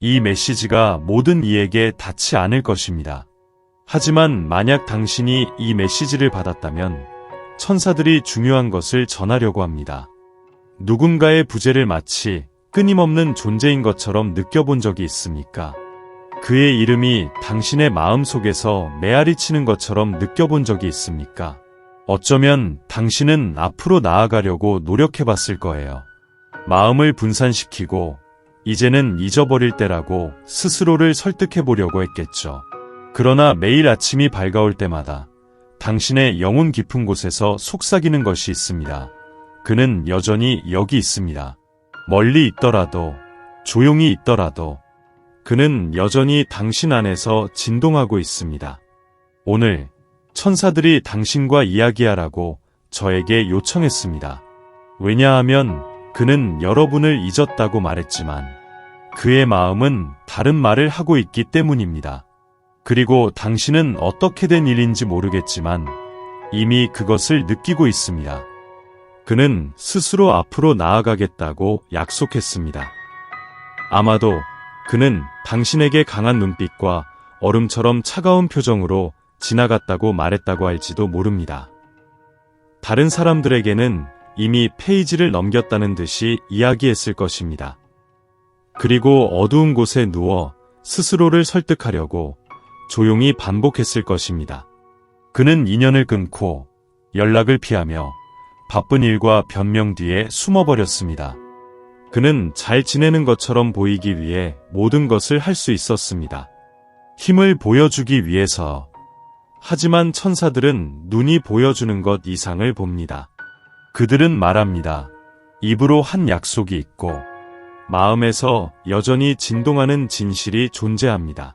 이 메시지가 모든 이에게 닿지 않을 것입니다. 하지만 만약 당신이 이 메시지를 받았다면 천사들이 중요한 것을 전하려고 합니다. 누군가의 부재를 마치 끊임없는 존재인 것처럼 느껴본 적이 있습니까? 그의 이름이 당신의 마음 속에서 메아리 치는 것처럼 느껴본 적이 있습니까? 어쩌면 당신은 앞으로 나아가려고 노력해 봤을 거예요. 마음을 분산시키고 이제는 잊어버릴 때라고 스스로를 설득해 보려고 했겠죠. 그러나 매일 아침이 밝아올 때마다 당신의 영혼 깊은 곳에서 속삭이는 것이 있습니다. 그는 여전히 여기 있습니다. 멀리 있더라도, 조용히 있더라도, 그는 여전히 당신 안에서 진동하고 있습니다. 오늘 천사들이 당신과 이야기하라고 저에게 요청했습니다. 왜냐하면 그는 여러분을 잊었다고 말했지만 그의 마음은 다른 말을 하고 있기 때문입니다. 그리고 당신은 어떻게 된 일인지 모르겠지만 이미 그것을 느끼고 있습니다. 그는 스스로 앞으로 나아가겠다고 약속했습니다. 아마도 그는 당신에게 강한 눈빛과 얼음처럼 차가운 표정으로 지나갔다고 말했다고 할지도 모릅니다. 다른 사람들에게는 이미 페이지를 넘겼다는 듯이 이야기했을 것입니다. 그리고 어두운 곳에 누워 스스로를 설득하려고 조용히 반복했을 것입니다. 그는 인연을 끊고 연락을 피하며 바쁜 일과 변명 뒤에 숨어버렸습니다. 그는 잘 지내는 것처럼 보이기 위해 모든 것을 할 수 있었습니다. 힘을 보여주기 위해서. 하지만 천사들은 눈이 보여주는 것 이상을 봅니다. 그들은 말합니다. 입으로 한 약속이 있고 마음에서 여전히 진동하는 진실이 존재합니다.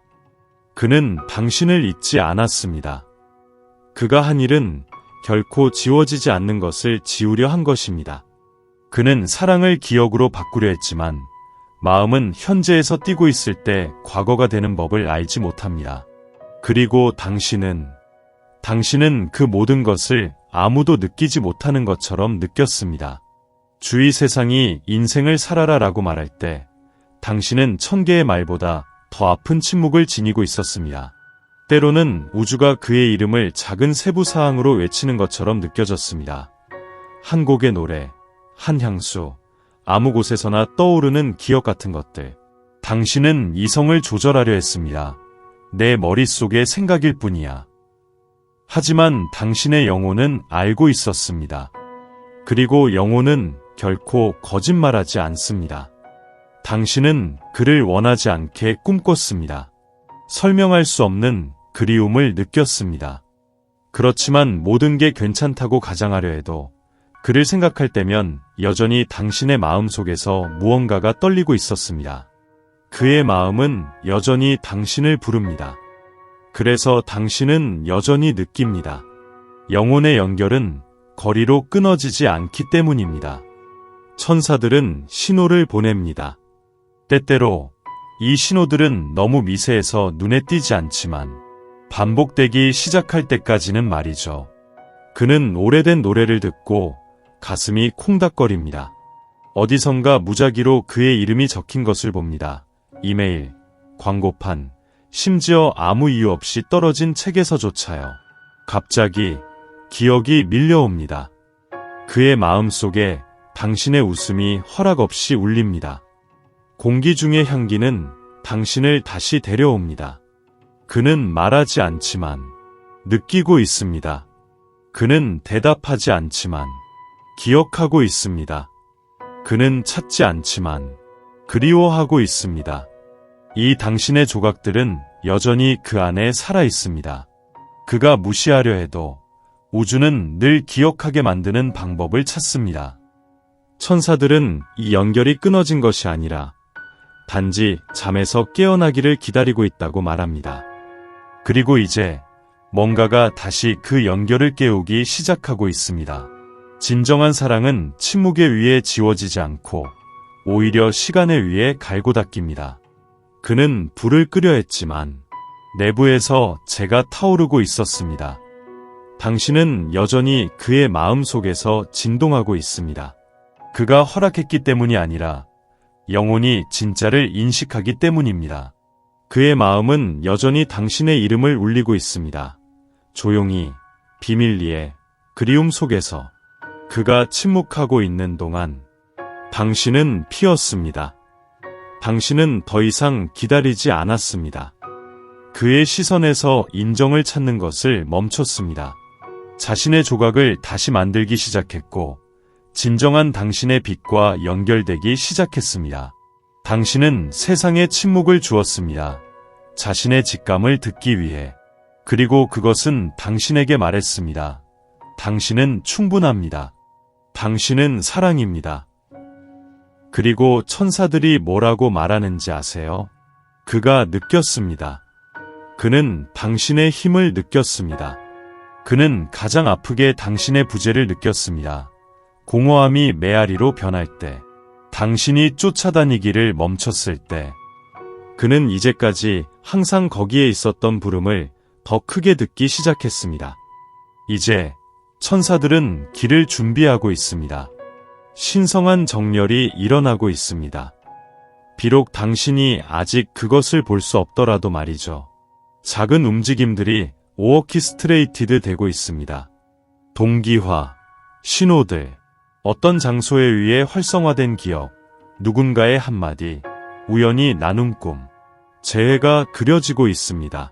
그는 당신을 잊지 않았습니다. 그가 한 일은 결코 지워지지 않는 것을 지우려 한 것입니다. 그는 사랑을 기억으로 바꾸려 했지만 마음은 현재에서 뛰고 있을 때 과거가 되는 법을 알지 못합니다. 그리고 당신은 당신은 그 모든 것을 아무도 느끼지 못하는 것처럼 느꼈습니다. 주위 세상이 인생을 살아라 라고 말할 때 당신은 천 개의 말보다 더 아픈 침묵을 지니고 있었습니다. 때로는 우주가 그의 이름을 작은 세부 사항으로 외치는 것처럼 느껴졌습니다. 한 곡의 노래, 한 향수, 아무 곳에서나 떠오르는 기억 같은 것들. 당신은 이성을 조절하려 했습니다. 내 머릿속의 생각일 뿐이야. 하지만 당신의 영혼은 알고 있었습니다. 그리고 영혼은 결코 거짓말하지 않습니다. 당신은 그를 원하지 않게 꿈꿨습니다. 설명할 수 없는 그리움을 느꼈습니다. 그렇지만 모든 게 괜찮다고 가장하려 해도 그를 생각할 때면 여전히 당신의 마음 속에서 무언가가 떨리고 있었습니다. 그의 마음은 여전히 당신을 부릅니다. 그래서 당신은 여전히 느낍니다. 영혼의 연결은 거리로 끊어지지 않기 때문입니다. 천사들은 신호를 보냅니다. 때때로 이 신호들은 너무 미세해서 눈에 띄지 않지만 반복되기 시작할 때까지는 말이죠. 그는 오래된 노래를 듣고 가슴이 콩닥거립니다. 어디선가 무작위로 그의 이름이 적힌 것을 봅니다. 이메일, 광고판, 심지어 아무 이유 없이 떨어진 책에서조차요. 갑자기 기억이 밀려옵니다. 그의 마음 속에 당신의 웃음이 허락 없이 울립니다. 공기 중의 향기는 당신을 다시 데려옵니다. 그는 말하지 않지만 느끼고 있습니다. 그는 대답하지 않지만 기억하고 있습니다. 그는 찾지 않지만 그리워하고 있습니다. 이 당신의 조각들은 여전히 그 안에 살아 있습니다. 그가 무시하려 해도 우주는 늘 기억하게 만드는 방법을 찾습니다. 천사들은 이 연결이 끊어진 것이 아니라 단지 잠에서 깨어나기를 기다리고 있다고 말합니다. 그리고 이제 뭔가가 다시 그 연결을 깨우기 시작하고 있습니다. 진정한 사랑은 침묵에 의해 지워지지 않고 오히려 시간에 의해 갈고 닦입니다. 그는 불을 끄려 했지만 내부에서 제가 타오르고 있었습니다. 당신은 여전히 그의 마음 속에서 진동하고 있습니다. 그가 허락했기 때문이 아니라 영혼이 진짜를 인식하기 때문입니다. 그의 마음은 여전히 당신의 이름을 울리고 있습니다. 조용히, 비밀리에, 그리움 속에서 그가 침묵하고 있는 동안 당신은 피었습니다. 당신은 더 이상 기다리지 않았습니다. 그의 시선에서 인정을 찾는 것을 멈췄습니다. 자신의 조각을 다시 만들기 시작했고, 진정한 당신의 빛과 연결되기 시작했습니다. 당신은 세상에 침묵을 주었습니다. 자신의 직감을 듣기 위해. 그리고 그것은 당신에게 말했습니다. 당신은 충분합니다. 당신은 사랑입니다. 그리고 천사들이 뭐라고 말하는지 아세요? 그가 느꼈습니다. 그는 당신의 힘을 느꼈습니다. 그는 가장 아프게 당신의 부재를 느꼈습니다. 공허함이 메아리로 변할 때, 당신이 쫓아다니기를 멈췄을 때, 그는 이제까지 항상 거기에 있었던 부름을 더 크게 듣기 시작했습니다. 이제 천사들은 길을 준비하고 있습니다. 신성한 정렬이 일어나고 있습니다. 비록 당신이 아직 그것을 볼 수 없더라도 말이죠. 작은 움직임들이 오어키스트레이티드 되고 있습니다. 동기화, 신호들, 어떤 장소에 의해 활성화된 기억, 누군가의 한마디, 우연히 나눈 꿈, 재해가 그려지고 있습니다.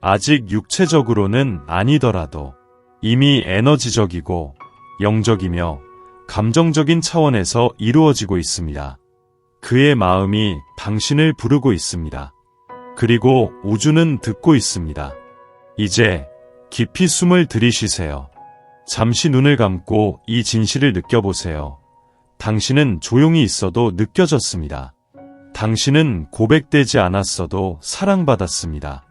아직 육체적으로는 아니더라도 이미 에너지적이고 영적이며 감정적인 차원에서 이루어지고 있습니다. 그의 마음이 당신을 부르고 있습니다. 그리고 우주는 듣고 있습니다. 이제 깊이 숨을 들이쉬세요. 잠시 눈을 감고 이 진실을 느껴보세요. 당신은 조용히 있어도 느껴졌습니다. 당신은 고백되지 않았어도 사랑받았습니다.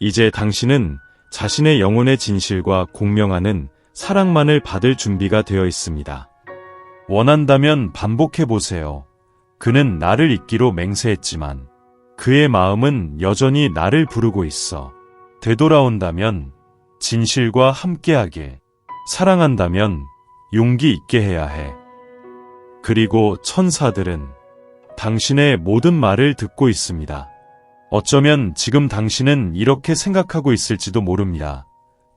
이제 당신은 자신의 영혼의 진실과 공명하는 사랑만을 받을 준비가 되어 있습니다. 원한다면 반복해보세요. 그는 나를 잊기로 맹세했지만 그의 마음은 여전히 나를 부르고 있어. 되돌아온다면 진실과 함께하길. 사랑한다면 용기 있게 해야 해. 그리고 천사들은 당신의 모든 말을 듣고 있습니다. 어쩌면 지금 당신은 이렇게 생각하고 있을지도 모릅니다.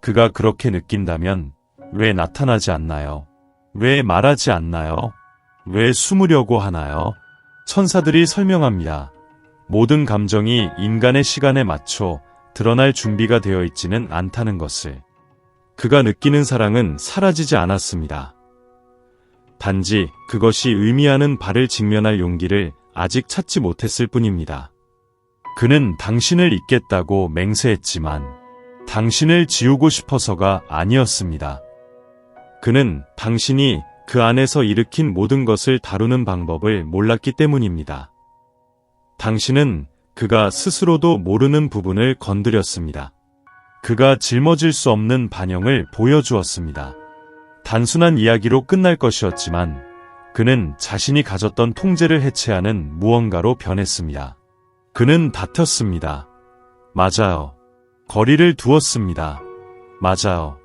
그가 그렇게 느낀다면 왜 나타나지 않나요? 왜 말하지 않나요? 왜 숨으려고 하나요? 천사들이 설명합니다. 모든 감정이 인간의 시간에 맞춰 드러날 준비가 되어 있지는 않다는 것을. 그가 느끼는 사랑은 사라지지 않았습니다. 단지 그것이 의미하는 발을 직면할 용기를 아직 찾지 못했을 뿐입니다. 그는 당신을 잊겠다고 맹세했지만 당신을 지우고 싶어서가 아니었습니다. 그는 당신이 그 안에서 일으킨 모든 것을 다루는 방법을 몰랐기 때문입니다. 당신은 그가 스스로도 모르는 부분을 건드렸습니다. 그가 짊어질 수 없는 반영을 보여주었습니다. 단순한 이야기로 끝날 것이었지만 그는 자신이 가졌던 통제를 해체하는 무언가로 변했습니다. 그는 다퉜습니다. 맞아요. 거리를 두었습니다. 맞아요.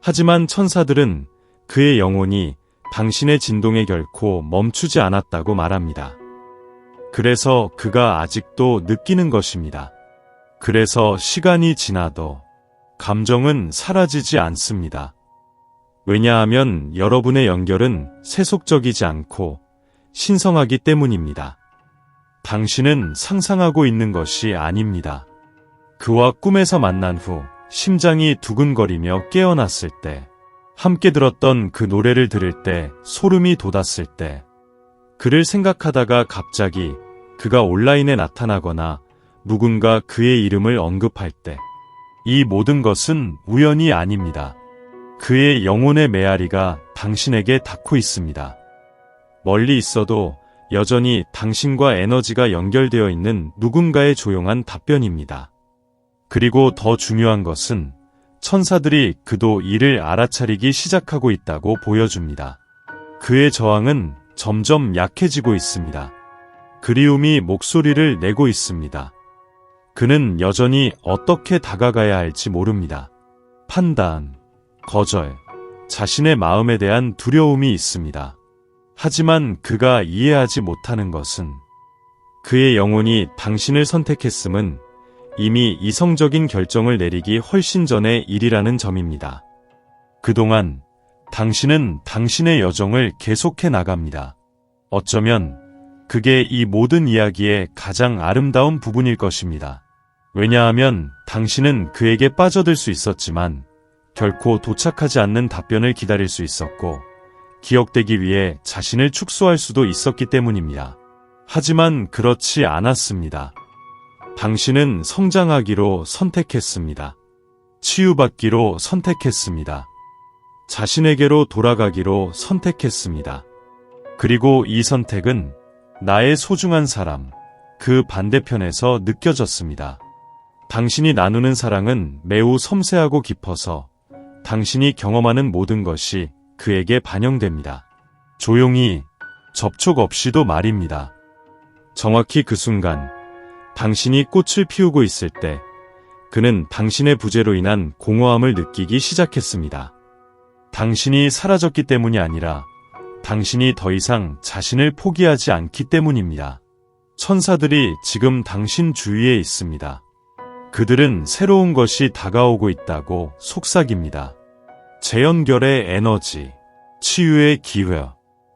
하지만 천사들은 그의 영혼이 당신의 진동에 결코 멈추지 않았다고 말합니다. 그래서 그가 아직도 느끼는 것입니다. 그래서 시간이 지나도 감정은 사라지지 않습니다. 왜냐하면 여러분의 연결은 세속적이지 않고 신성하기 때문입니다. 당신은 상상하고 있는 것이 아닙니다. 그와 꿈에서 만난 후 심장이 두근거리며 깨어났을 때, 함께 들었던 그 노래를 들을 때, 소름이 돋았을 때, 그를 생각하다가 갑자기 그가 온라인에 나타나거나 누군가 그의 이름을 언급할 때, 이 모든 것은 우연이 아닙니다. 그의 영혼의 메아리가 당신에게 닿고 있습니다. 멀리 있어도 여전히 당신과 에너지가 연결되어 있는 누군가의 조용한 답변입니다. 그리고 더 중요한 것은 천사들이 그도 이를 알아차리기 시작하고 있다고 보여줍니다. 그의 저항은 점점 약해지고 있습니다. 그리움이 목소리를 내고 있습니다. 그는 여전히 어떻게 다가가야 할지 모릅니다. 판단, 거절, 자신의 마음에 대한 두려움이 있습니다. 하지만 그가 이해하지 못하는 것은 그의 영혼이 당신을 선택했음은 이미 이성적인 결정을 내리기 훨씬 전의 일이라는 점입니다. 그동안 당신은 당신의 여정을 계속해 나갑니다. 어쩌면 그게 이 모든 이야기의 가장 아름다운 부분일 것입니다. 왜냐하면 당신은 그에게 빠져들 수 있었지만 결코 도착하지 않는 답변을 기다릴 수 있었고 기억되기 위해 자신을 축소할 수도 있었기 때문입니다. 하지만 그렇지 않았습니다. 당신은 성장하기로 선택했습니다. 치유받기로 선택했습니다. 자신에게로 돌아가기로 선택했습니다. 그리고 이 선택은 나의 소중한 사람, 그 반대편에서 느껴졌습니다. 당신이 나누는 사랑은 매우 섬세하고 깊어서 당신이 경험하는 모든 것이 그에게 반영됩니다. 조용히, 접촉 없이도 말입니다. 정확히 그 순간, 당신이 꽃을 피우고 있을 때, 그는 당신의 부재로 인한 공허함을 느끼기 시작했습니다. 당신이 사라졌기 때문이 아니라 당신이 더 이상 자신을 포기하지 않기 때문입니다. 천사들이 지금 당신 주위에 있습니다. 그들은 새로운 것이 다가오고 있다고 속삭입니다. 재연결의 에너지, 치유의 기회,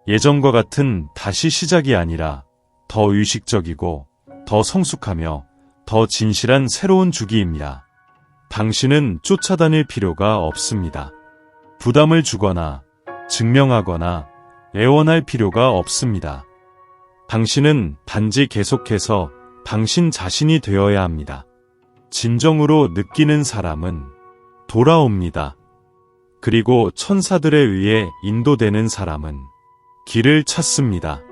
예전과 같은 다시 시작이 아니라 더 의식적이고 더 성숙하며 더 진실한 새로운 주기입니다. 당신은 쫓아다닐 필요가 없습니다. 부담을 주거나 증명하거나 애원할 필요가 없습니다. 당신은 단지 계속해서 당신 자신이 되어야 합니다. 진정으로 느끼는 사람은 돌아옵니다. 그리고 천사들에 의해 인도되는 사람은 길을 찾습니다.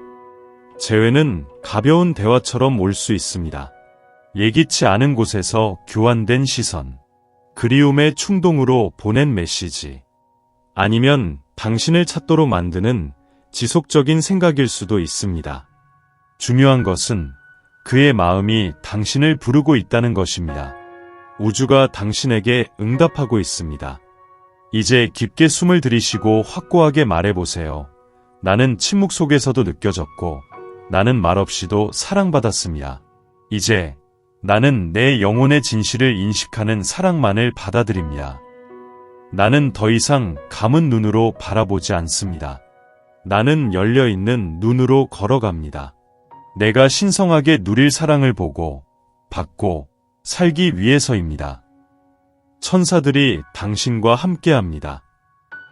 재회는 가벼운 대화처럼 올 수 있습니다. 예기치 않은 곳에서 교환된 시선, 그리움의 충동으로 보낸 메시지, 아니면 당신을 찾도록 만드는 지속적인 생각일 수도 있습니다. 중요한 것은 그의 마음이 당신을 부르고 있다는 것입니다. 우주가 당신에게 응답하고 있습니다. 이제 깊게 숨을 들이쉬고 확고하게 말해보세요. 나는 침묵 속에서도 느껴졌고, 나는 말없이도 사랑받았습니다. 이제 나는 내 영혼의 진실을 인식하는 사랑만을 받아들입니다. 나는 더 이상 감은 눈으로 바라보지 않습니다. 나는 열려있는 눈으로 걸어갑니다. 내가 신성하게 누릴 사랑을 보고, 받고, 살기 위해서입니다. 천사들이 당신과 함께합니다.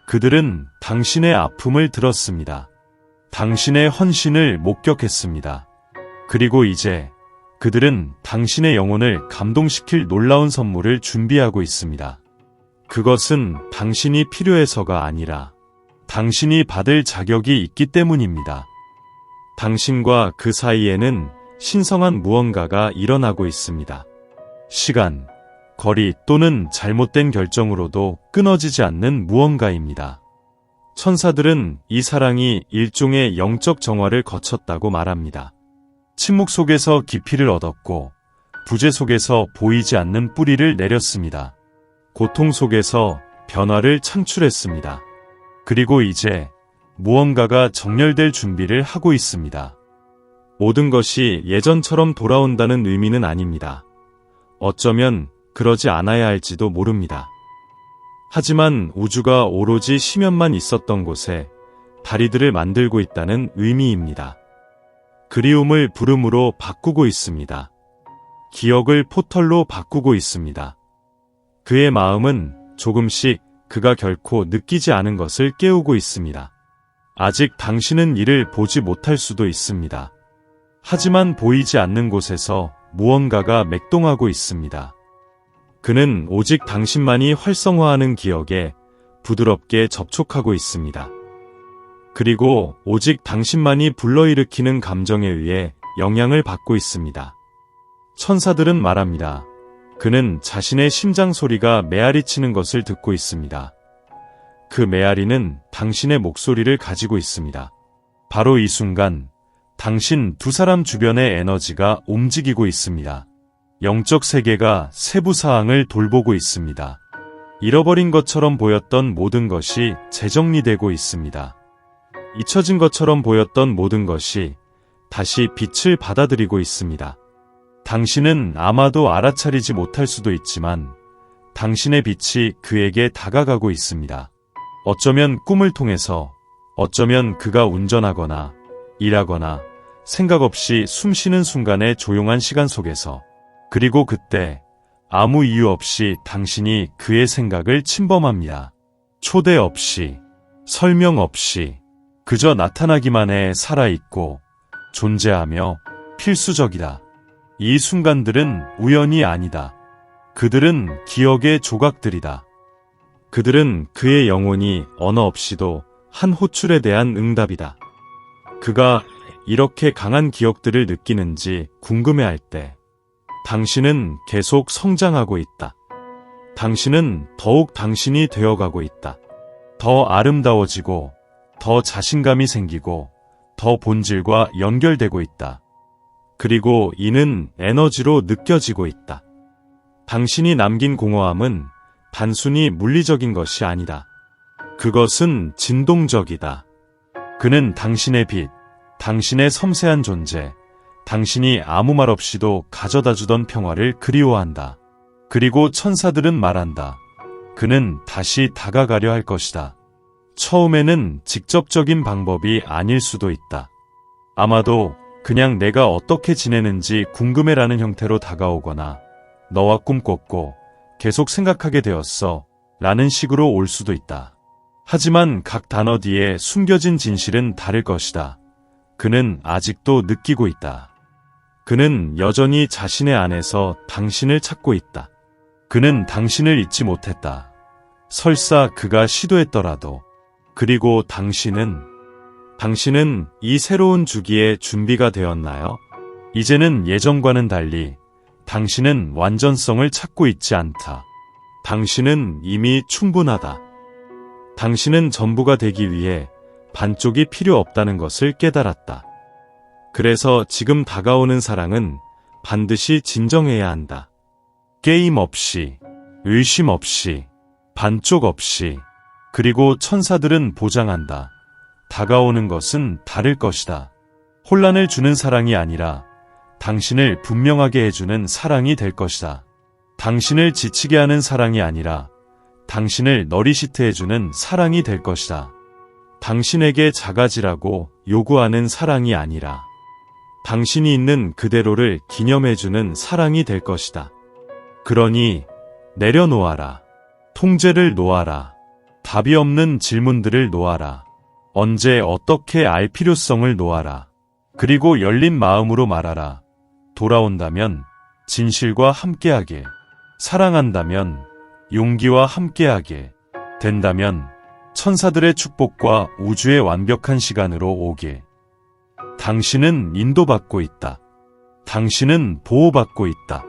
그들은 당신의 아픔을 들었습니다. 당신의 헌신을 목격했습니다. 그리고 이제 그들은 당신의 영혼을 감동시킬 놀라운 선물을 준비하고 있습니다. 그것은 당신이 필요해서가 아니라 당신이 받을 자격이 있기 때문입니다. 당신과 그 사이에는 신성한 무언가가 일어나고 있습니다. 시간, 거리 또는 잘못된 결정으로도 끊어지지 않는 무언가입니다. 천사들은 이 사랑이 일종의 영적 정화를 거쳤다고 말합니다. 침묵 속에서 깊이를 얻었고 부재 속에서 보이지 않는 뿌리를 내렸습니다. 고통 속에서 변화를 창출했습니다. 그리고 이제 무언가가 정렬될 준비를 하고 있습니다. 모든 것이 예전처럼 돌아온다는 의미는 아닙니다. 어쩌면 그러지 않아야 할지도 모릅니다. 하지만 우주가 오로지 심연만 있었던 곳에 다리들을 만들고 있다는 의미입니다. 그리움을 부름으로 바꾸고 있습니다. 기억을 포털로 바꾸고 있습니다. 그의 마음은 조금씩 그가 결코 느끼지 않은 것을 깨우고 있습니다. 아직 당신은 이를 보지 못할 수도 있습니다. 하지만 보이지 않는 곳에서 무언가가 맥동하고 있습니다. 그는 오직 당신만이 활성화하는 기억에 부드럽게 접촉하고 있습니다. 그리고 오직 당신만이 불러일으키는 감정에 의해 영향을 받고 있습니다. 천사들은 말합니다. 그는 자신의 심장 소리가 메아리 치는 것을 듣고 있습니다. 그 메아리는 당신의 목소리를 가지고 있습니다. 바로 이 순간 당신 두 사람 주변의 에너지가 움직이고 있습니다. 영적 세계가 세부 사항을 돌보고 있습니다. 잃어버린 것처럼 보였던 모든 것이 재정리되고 있습니다. 잊혀진 것처럼 보였던 모든 것이 다시 빛을 받아들이고 있습니다. 당신은 아마도 알아차리지 못할 수도 있지만 당신의 빛이 그에게 다가가고 있습니다. 어쩌면 꿈을 통해서, 어쩌면 그가 운전하거나 일하거나 생각 없이 숨 쉬는 순간의 조용한 시간 속에서, 그리고 그때 아무 이유 없이 당신이 그의 생각을 침범합니다. 초대 없이, 설명 없이, 그저 나타나기만 해 살아있고, 존재하며 필수적이다. 이 순간들은 우연이 아니다. 그들은 기억의 조각들이다. 그들은 그의 영혼이 언어 없이도 한 호출에 대한 응답이다. 그가 이렇게 강한 기억들을 느끼는지 궁금해할 때 당신은 계속 성장하고 있다. 당신은 더욱 당신이 되어가고 있다. 더 아름다워지고 더 자신감이 생기고 더 본질과 연결되고 있다. 그리고 이는 에너지로 느껴지고 있다. 당신이 남긴 공허함은 단순히 물리적인 것이 아니다. 그것은 진동적이다. 그는 당신의 빛, 당신의 섬세한 존재, 당신이 아무 말 없이도 가져다 주던 평화를 그리워한다. 그리고 천사들은 말한다. 그는 다시 다가가려 할 것이다. 처음에는 직접적인 방법이 아닐 수도 있다. 아마도 그냥 내가 어떻게 지내는지 궁금해라는 형태로 다가오거나 너와 꿈꿨고 계속 생각하게 되었어 라는 식으로 올 수도 있다. 하지만 각 단어 뒤에 숨겨진 진실은 다를 것이다. 그는 아직도 느끼고 있다. 그는 여전히 자신의 안에서 당신을 찾고 있다. 그는 당신을 잊지 못했다. 설사 그가 시도했더라도. 그리고 당신은 당신은 이 새로운 주기에 준비가 되었나요? 이제는 예전과는 달리 당신은 완전성을 찾고 있지 않다. 당신은 이미 충분하다. 당신은 전부가 되기 위해 반쪽이 필요 없다는 것을 깨달았다. 그래서 지금 다가오는 사랑은 반드시 진정해야 한다. 게임 없이, 의심 없이, 반쪽 없이, 그리고 천사들은 보장한다. 다가오는 것은 다를 것이다. 혼란을 주는 사랑이 아니라 당신을 분명하게 해주는 사랑이 될 것이다. 당신을 지치게 하는 사랑이 아니라 당신을 너리시트해주는 사랑이 될 것이다. 당신에게 작아지라고 요구하는 사랑이 아니라 당신이 있는 그대로를 기념해주는 사랑이 될 것이다. 그러니 내려놓아라. 통제를 놓아라. 답이 없는 질문들을 놓아라. 언제 어떻게 알 필요성을 놓아라. 그리고 열린 마음으로 말하라. 돌아온다면 진실과 함께하게. 사랑한다면 용기와 함께하게. 된다면 천사들의 축복과 우주의 완벽한 시간으로 오게. 당신은 인도받고 있다. 당신은 보호받고 있다.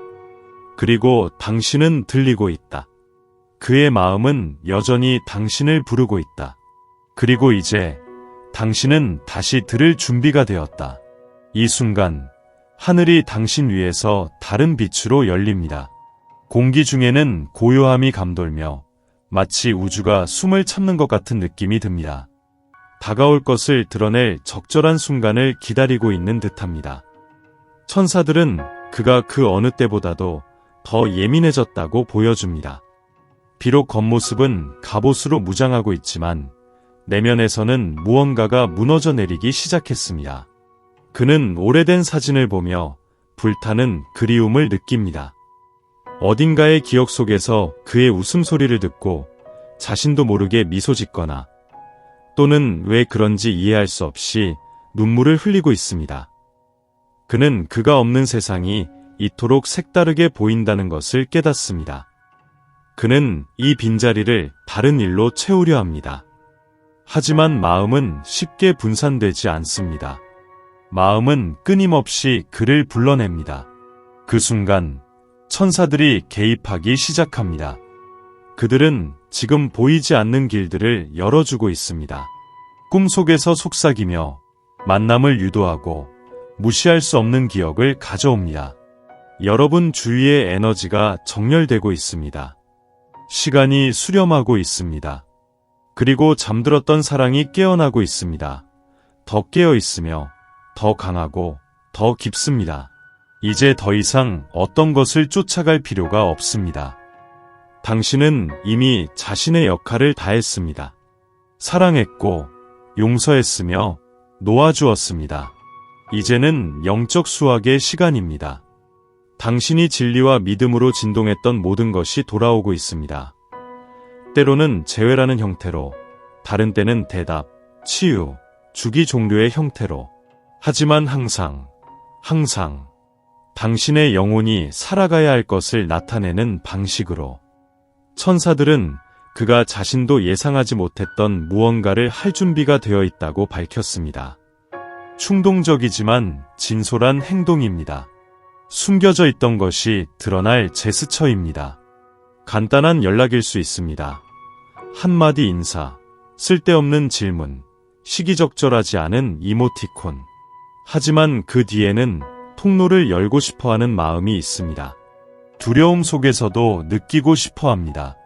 그리고 당신은 들리고 있다. 그의 마음은 여전히 당신을 부르고 있다. 그리고 이제 당신은 다시 들을 준비가 되었다. 이 순간 하늘이 당신 위에서 다른 빛으로 열립니다. 공기 중에는 고요함이 감돌며 마치 우주가 숨을 참는 것 같은 느낌이 듭니다. 다가올 것을 드러낼 적절한 순간을 기다리고 있는 듯합니다. 천사들은 그가 그 어느 때보다도 더 예민해졌다고 보여줍니다. 비록 겉모습은 갑옷으로 무장하고 있지만 내면에서는 무언가가 무너져 내리기 시작했습니다. 그는 오래된 사진을 보며 불타는 그리움을 느낍니다. 어딘가의 기억 속에서 그의 웃음소리를 듣고 자신도 모르게 미소 짓거나 또는 왜 그런지 이해할 수 없이 눈물을 흘리고 있습니다. 그는 그가 없는 세상이 이토록 색다르게 보인다는 것을 깨닫습니다. 그는 이 빈자리를 다른 일로 채우려 합니다. 하지만 마음은 쉽게 분산되지 않습니다. 마음은 끊임없이 그를 불러냅니다. 그 순간 천사들이 개입하기 시작합니다. 그들은 지금 보이지 않는 길들을 열어주고 있습니다. 꿈속에서 속삭이며 만남을 유도하고 무시할 수 없는 기억을 가져옵니다. 여러분 주위의 에너지가 정렬되고 있습니다. 시간이 수렴하고 있습니다. 그리고 잠들었던 사랑이 깨어나고 있습니다. 더 깨어 있으며 더 강하고 더 깊습니다. 이제 더 이상 어떤 것을 쫓아갈 필요가 없습니다. 당신은 이미 자신의 역할을 다했습니다. 사랑했고 용서했으며 놓아주었습니다. 이제는 영적 수학의 시간입니다. 당신이 진리와 믿음으로 진동했던 모든 것이 돌아오고 있습니다. 때로는 재회라는 형태로, 다른 때는 대답, 치유, 주기 종료의 형태로. 하지만 항상, 항상, 당신의 영혼이 살아가야 할 것을 나타내는 방식으로. 천사들은 그가 자신도 예상하지 못했던 무언가를 할 준비가 되어 있다고 밝혔습니다. 충동적이지만 진솔한 행동입니다. 숨겨져 있던 것이 드러날 제스처입니다. 간단한 연락일 수 있습니다. 한마디 인사, 쓸데없는 질문, 시기적절하지 않은 이모티콘. 하지만 그 뒤에는 통로를 열고 싶어 하는 마음이 있습니다. 두려움 속에서도 느끼고 싶어 합니다.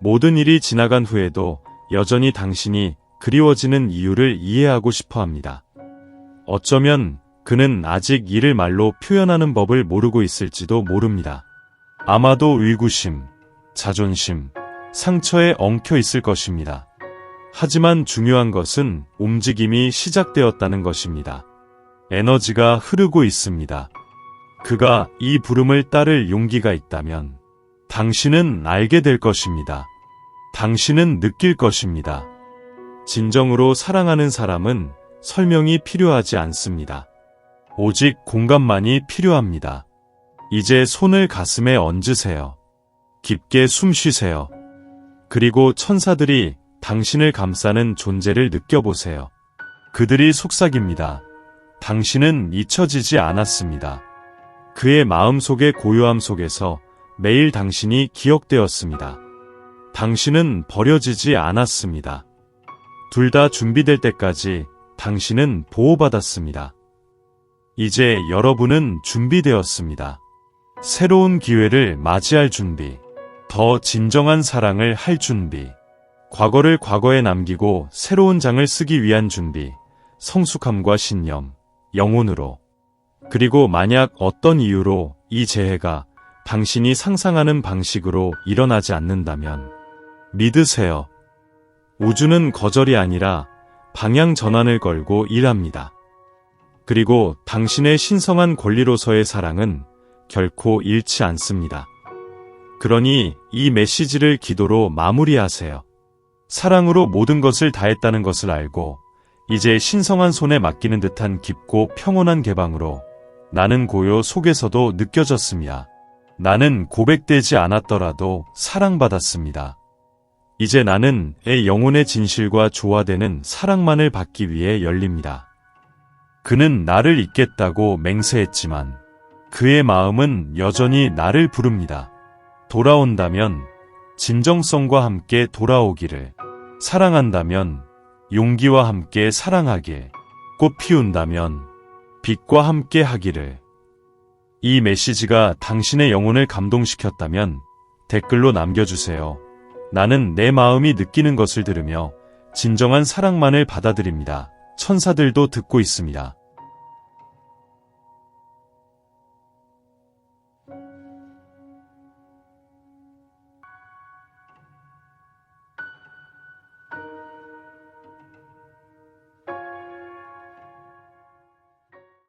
모든 일이 지나간 후에도 여전히 당신이 그리워지는 이유를 이해하고 싶어 합니다. 어쩌면 그는 아직 이를 말로 표현하는 법을 모르고 있을지도 모릅니다. 아마도 의구심, 자존심, 상처에 엉켜 있을 것입니다. 하지만 중요한 것은 움직임이 시작되었다는 것입니다. 에너지가 흐르고 있습니다. 그가 이 부름을 따를 용기가 있다면 당신은 알게 될 것입니다. 당신은 느낄 것입니다. 진정으로 사랑하는 사람은 설명이 필요하지 않습니다. 오직 공감만이 필요합니다. 이제 손을 가슴에 얹으세요. 깊게 숨 쉬세요. 그리고 천사들이 당신을 감싸는 존재를 느껴보세요. 그들이 속삭입니다. 당신은 잊혀지지 않았습니다. 그의 마음속의 고요함 속에서 매일 당신이 기억되었습니다. 당신은 버려지지 않았습니다. 둘 다 준비될 때까지 당신은 보호받았습니다. 이제 여러분은 준비되었습니다. 새로운 기회를 맞이할 준비, 더 진정한 사랑을 할 준비, 과거를 과거에 남기고 새로운 장을 쓰기 위한 준비, 성숙함과 신념, 영혼으로. 그리고 만약 어떤 이유로 이 재해가 당신이 상상하는 방식으로 일어나지 않는다면 믿으세요. 우주는 거절이 아니라 방향 전환을 걸고 일합니다. 그리고 당신의 신성한 권리로서의 사랑은 결코 잃지 않습니다. 그러니 이 메시지를 기도로 마무리하세요. 사랑으로 모든 것을 다했다는 것을 알고 이제 신성한 손에 맡기는 듯한 깊고 평온한 개방으로 나는 고요 속에서도 느껴졌습니다. 나는 고백되지 않았더라도 사랑받았습니다. 이제 나는 애 영혼의 진실과 조화되는 사랑만을 받기 위해 열립니다. 그는 나를 잊겠다고 맹세했지만 그의 마음은 여전히 나를 부릅니다. 돌아온다면 진정성과 함께 돌아오기를, 사랑한다면 용기와 함께 사랑하길, 꽃 피운다면 빛과 함께 하기를. 이 메시지가 당신의 영혼을 감동시켰다면 댓글로 남겨주세요. 나는 내 마음이 느끼는 것을 들으며 진정한 사랑만을 받아들입니다. 천사들도 듣고 있습니다.